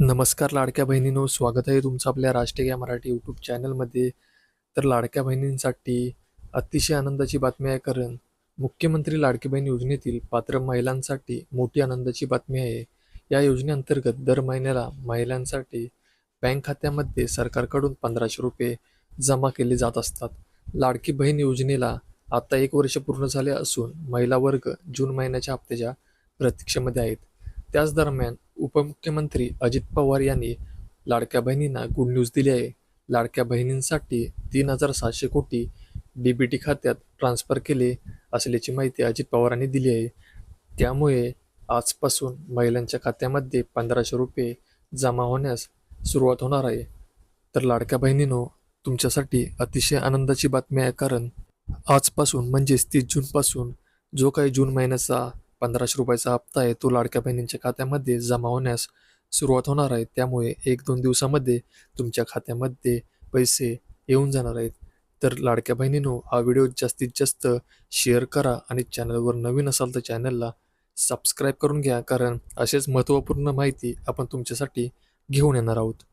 नमस्कार लाडक्या बहिणींनो स्वागत आहे तुमचं आपल्या राष्ट्रीय मराठी यूट्यूब चॅनलमध्ये तर लाडक्या बहिणींसाठी अतिशय आनंदाची बातमी आहे कारण मुख्यमंत्री लाडकी बहीण योजनेतील पात्र महिलांसाठी मोठी आनंदाची बातमी आहे. या योजनेअंतर्गत दर महिन्याला महिलांसाठी बँक खात्यामध्ये सरकारकडून पंधराशे रुपये जमा केले जात असतात. लाडकी बहीण योजनेला आता एक वर्ष पूर्ण झाले असून महिला वर्ग जून महिन्याच्या हप्त्याच्या प्रतीक्षेमध्ये आहेत. त्याच दरम्यान उपमुख्यमंत्री अजित पवार यांनी लाडक्या बहिणींना गुड न्यूज दिली आहे. लाडक्या बहिणींसाठी तीन हजार सातशे कोटी डी बी टी खात्यात ट्रान्स्फर केले असल्याची माहिती अजित पवारांनी दिली आहे. त्यामुळे आजपासून महिलांच्या खात्यामध्ये पंधराशे रुपये जमा होण्यास सुरुवात होणार आहे. तर लाडक्या बहिणीनो तुमच्यासाठी अतिशय आनंदाची बातमी आहे कारण आजपासून म्हणजेच तीस जूनपासून जो काही जून महिन्याचा पंधराशे रुपयाचा हप्ता आहे. तो लाडक्या बहिणींच्या खात्यामध्ये जमा होण्यास सुरुवात होणार आहे. त्यामुळे एक दोन दिवसामध्ये तुमच्या खात्यामध्ये पैसे येऊन जाणार आहेत. तर लाडक्या बहिणीनो हा व्हिडिओ जास्तीत जास्त शेअर करा आणि चॅनलवर नवीन असाल तर चॅनलला सबस्क्राईब करून घ्या. कारण असेच महत्त्वपूर्ण माहिती आपण तुमच्यासाठी घेऊन येणार आहोत.